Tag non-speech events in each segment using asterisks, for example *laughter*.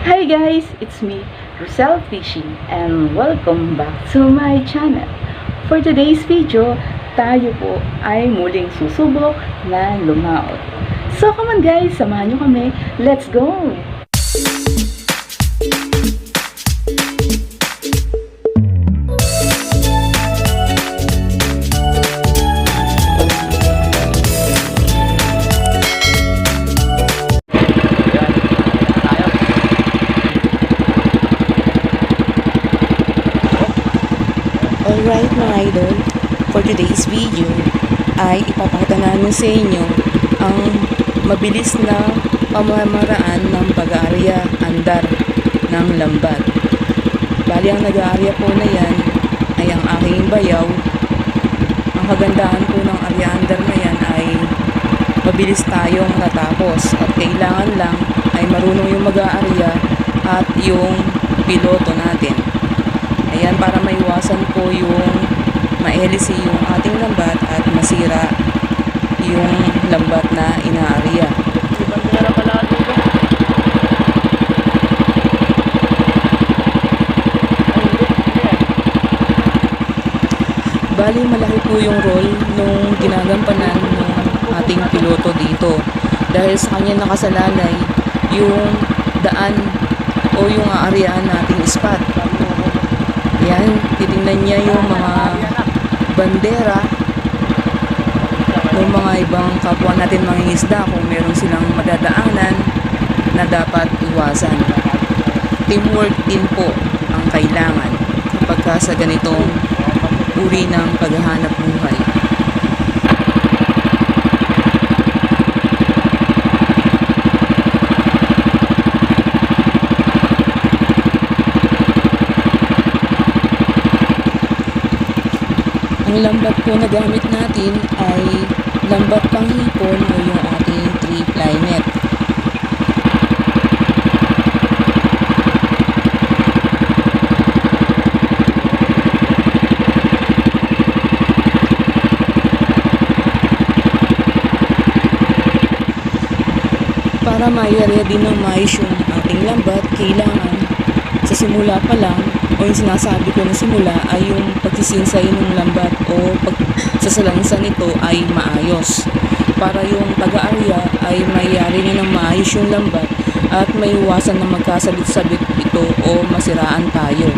Hi guys, it's me, Rosel Fishing, and welcome back to my channel. For today's video, tayo po ay muling susubok na lumaot. So come on guys, samahan nyo kami. Let's go! Ay ipapakita namin sa inyo ang mabilis na pamamaraan ng pag-aarya andar ng lambat. Bali ang nag-aarya po na yan ay ang aking bayaw. Ang kagandahan po ng arya andar na yan ay mabilis tayong natapos at kailangan lang ay marunong yung mag-aarya at yung piloto natin. Ayan, para maiwasan po yung maelisi yung ating lambat at masira yung lambat na inaarya. Bali, malaki po yung role nung ginagampanan ng ating piloto dito. Dahil sa kanya nakasalalay yung daan o yung aaryaan nating spot. Yan, titingnan niya yung mga bandera ng mga ibang kapwa natin mangingisda kung meron silang madadaanan na dapat iwasan. Teamwork din po ang kailangan kapag ka sa ganitong uri ng paghahanap buhay. Ang lambat po na gamit natin ay lambat panghipon o yung ating 3-ply net. Para mayari din ng mais yung ating lambat, kailangan sa simula pa lang o yung sinasabi ko na simula ay yung pagsisinsay ng lambat o pagsasalansa nito ay maayos. Para yung taga-arya ay mayari na ng maayos yung lambat at may iwasan na magkasabit-sabit ito o masiraan tayo.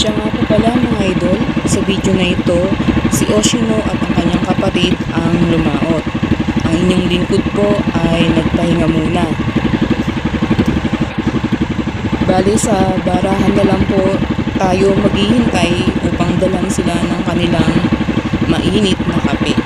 Siya nga po pala mga idol, sa video na ito, si Oshino at ang kanyang kapatid ang lumaot. Ang inyong lingkod po ay nagpahinga muna. Bali sa barahan na lang po tayo maghihintay upang dalan sila ng kanilang mainit na kape.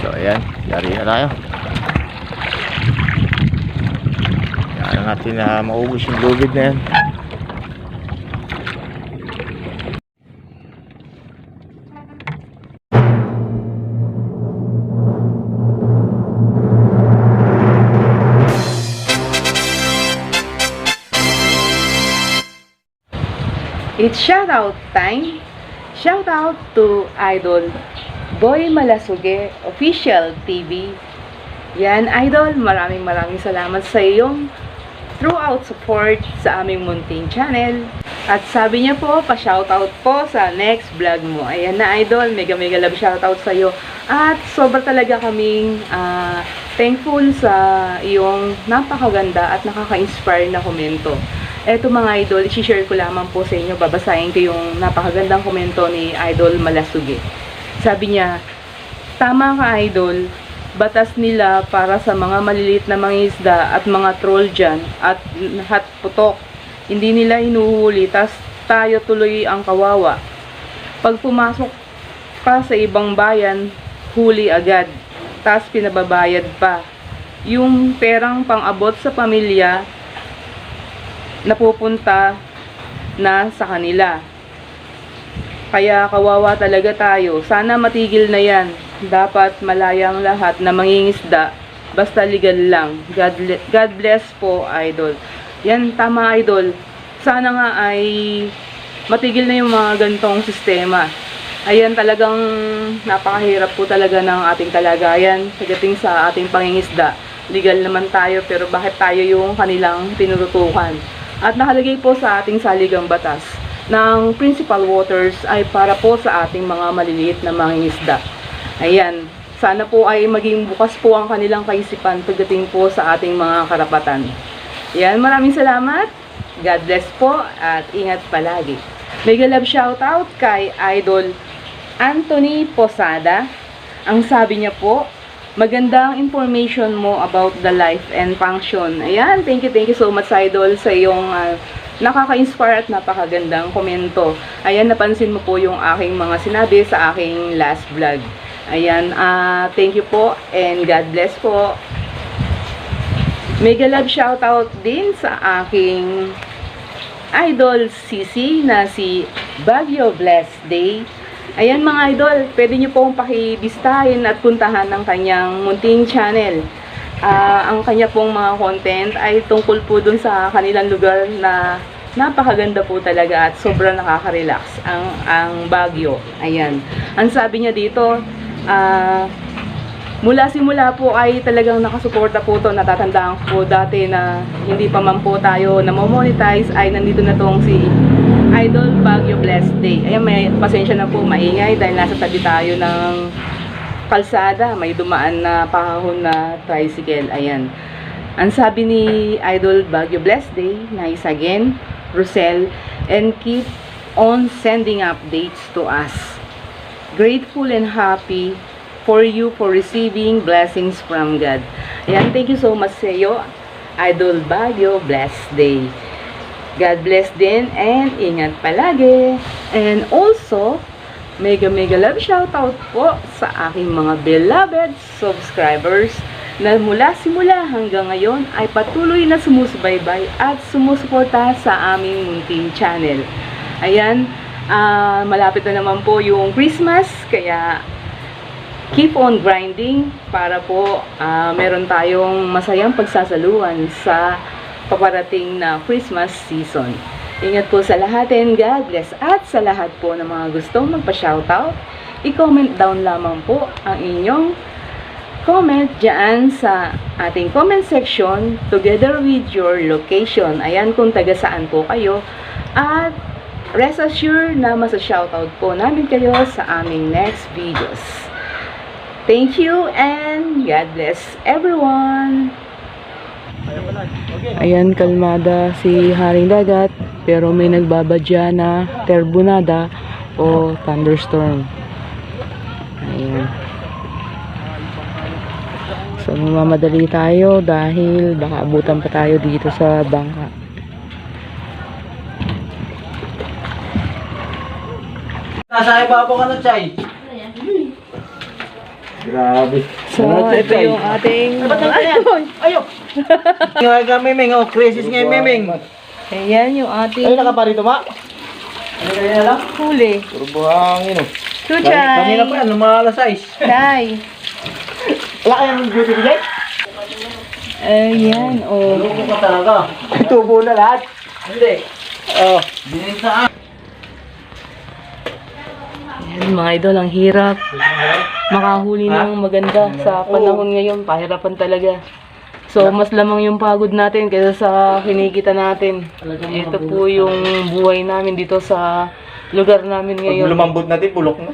So ayan, yari na tayo. Na natin na maubos yung lubid na yan. It's shoutout time. Shoutout to Idol Boy Malasuge Official TV. Yan, Idol, maraming maraming salamat sa iyong throughout support sa aming munting channel. At sabi niya po, pa-shoutout po sa next vlog mo. Ayan na, Idol, mega mega love shoutout sa iyo. At sobra talaga kaming ah, thankful sa iyong napakaganda at nakaka-inspire na komento. Eto mga idol, i-share ko lamang po sa inyo, babasahin ko yung napakagandang komento ni Idol Malasuge. Sabi niya, tama ka idol, batas nila para sa mga maliliit na mga isda at mga troll dyan at lahat putok. Hindi nila hinuhuli, tas tayo tuloy ang kawawa. Pag pumasok ka sa ibang bayan, huli agad. Tapos pinababayad pa. Yung perang pang-abot sa pamilya, napupunta na sa kanila. Kaya kawawa talaga tayo. Sana matigil na yan. Dapat malayang lahat na mangingisda. Basta legal lang. God, God bless po, idol. Yan, tama, idol. Sana nga ay matigil na yung mga gantong sistema. Ayan, talagang napakahirap po talaga ng ating kalagayan pagdating sa ating pangingisda. Legal naman tayo, pero bakit tayo yung kanilang tinututukan? At nakalagay po sa ating saligang batas ng principal waters ay para po sa ating mga maliliit na mangingisda. Ayan, sana po ay maging bukas po ang kanilang kaisipan pagdating po sa ating mga karapatan. Yan, maraming salamat. God bless po at ingat palagi. Mega love shoutout kay Idol Anthony Posada. Ang sabi niya po, magandang information mo about the life and function. Ayan, thank you, thank you so much Idol sa iyong ah, nakaka-inspire at napakagandang komento. Ayan, napansin mo po yung aking mga sinabi sa aking last vlog. Ayan, ah, thank you po and God bless po. Mega love shoutout din sa aking idol Sisi na si Baguio Bless Day. Ayan mga idol, pwede nyo pong pakibistahin at puntahan ng kanyang munting channel. Ah, ang kanya pong mga content ay tungkol po dun sa kanilang lugar na napakaganda po talaga at sobrang nakaka-relax ang ang Baguio. Ayan. Ang sabi niya dito, ah Mula simula po ay talagang nakasuporta po to. Natatandaan ko po dati na hindi pa man po tayo monetize ay nandito na tong si Idol Baguio Blessed Day. Ayan, may pasensya na po, maingay dahil nasa tabi tayo ng kalsada. May dumaan na pahahon na tricycle. Ayan. Ang sabi ni Idol Baguio Blessed Day, nice again, Rosel, and keep on sending updates to us. Grateful and happy for you for receiving blessings from God. Ayan, thank you so much sa iyo, Idol Baguio. Blessed day. God bless din and ingat palagi. And also, mega mega love shoutout po sa aking mga beloved subscribers na mula simula hanggang ngayon ay patuloy na sumusubaybay at sumusuporta sa aming munting channel. Ayan, ah, malapit na naman po yung Christmas, kaya keep on grinding para po ah, meron tayong masayang pagsasaluhan sa paparating na Christmas season. Ingat po sa lahat and God bless. At sa lahat po ng mga gustong magpa-shoutout, i-comment down lamang po ang inyong comment dyan sa ating comment section together with your location. Ayan kung taga saan po kayo. At rest assured na masa-shoutout po namin kayo sa aming next videos. Thank you and God bless everyone. Ayan, kalmada si Haring Dagat pero may nagbabadya na terbunada o thunderstorm. Ayan. Mamadali tayo dahil baka abutan pa tayo dito sa bangka. Nasa ibabaw ka na, Chay. Grabe. So, ito yung ating... *laughs* Ayo! Nga ka, Miming. Oh, crisis nga, Miming. Ayan yung Ay, ating naka pa rito, ma? Ano kaya na lang? huli. Puro buhangin oh. Chuchay! Kanina pa yan, nung mga alas 6. Chay! Wala kayang beauty bigay? Ayan, oh. Loko pa talaga. Tubo na lahat. Hindi. Oh. Bininta Ayan, mga idol, ang hirap. Makahuli ng maganda sa panahon ngayon. Pahirapan talaga. So, mas lamang yung pagod natin kaysa sa kinikita natin. Ito po yung buhay namin dito sa lugar namin Pag ngayon. lumambot natin, bulok na.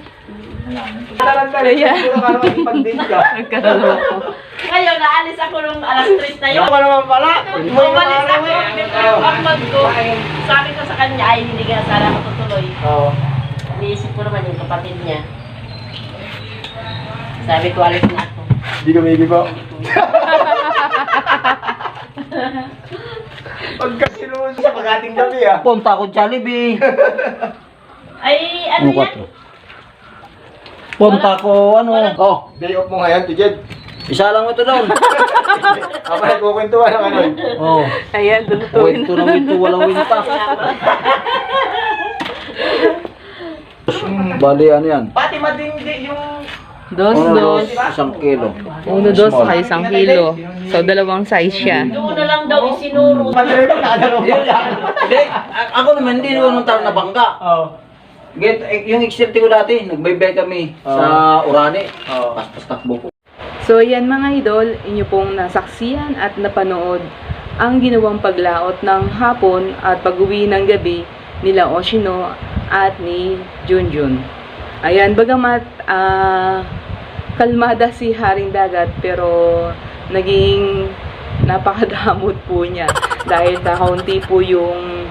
Taran ka rin. Puro ka naman ipag-date ka. *laughs* Nagkaloko. Ngayon, naalis ako nung alas 3 na yun. Ako naman pala. Umalis ako, yung pagpag ko. Sabi ko sa kanya, ay hindi nga sana ako tutuloy. Oo. Iniisip ko naman yung kapatid niya. Sabi ko, alis na ako. Hindi ka maybe po. Pagka sinusun sa pag-ating gabi ah. Punta ako Jollibee. Ay, ano yan? Punta ko, ano? Oh, day off mo ngayon, Tijed. Isa lang ito doon. *laughs* Ako nagkukwentuhan ng ano. Oh, Ayan, lulutuin. kwento na wento, walang winta. Bali, ano yan? Pati matindi yung... Dos, Uno, dos. Isang kilo. Uno, dos, saka isang kilo. So, dalawang size siya. Doon na lang daw isinuro. Hindi, a- ako naman hindi naman tao na bangga. Oo. Get, eh, yung XLT ko dati, nagbaybay kami sa Urani. Oo. Paspas takbo ko. So, yan mga idol, inyo pong nasaksiyan at napanood ang ginawang paglaot ng hapon at pag-uwi ng gabi nila Oshino at ni Junjun. Ayan, bagamat ah, kalmada si Haring Dagat pero naging napakadamot po niya *laughs* dahil kakaunti po yung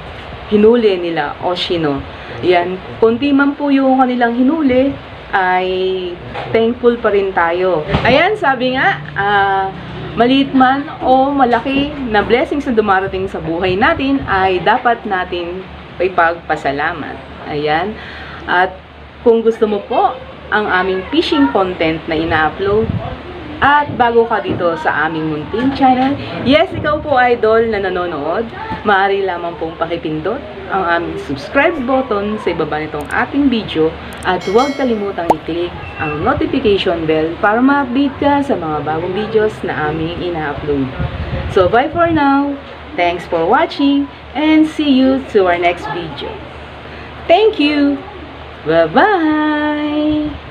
hinuli nila Oshino. Yan, konti man po yung kanilang hinuli, ay thankful pa rin tayo. Ayan, sabi nga, ah, maliit man o malaki na blessings na dumarating sa buhay natin ay dapat natin ipagpasalamat. Ayan. At kung gusto mo po ang aming fishing content na ina-upload at bago ka dito sa aming munting channel, yes, ikaw po idol na nanonood, maaari lamang pong pakipindot ang aming subscribe button sa ibaba nitong ating video at huwag kalimutang i-click ang notification bell para ma-update ka sa mga bagong videos na aming ina-upload. So, bye for now. Thanks for watching and see you to our next video. Thank you. Bye-bye.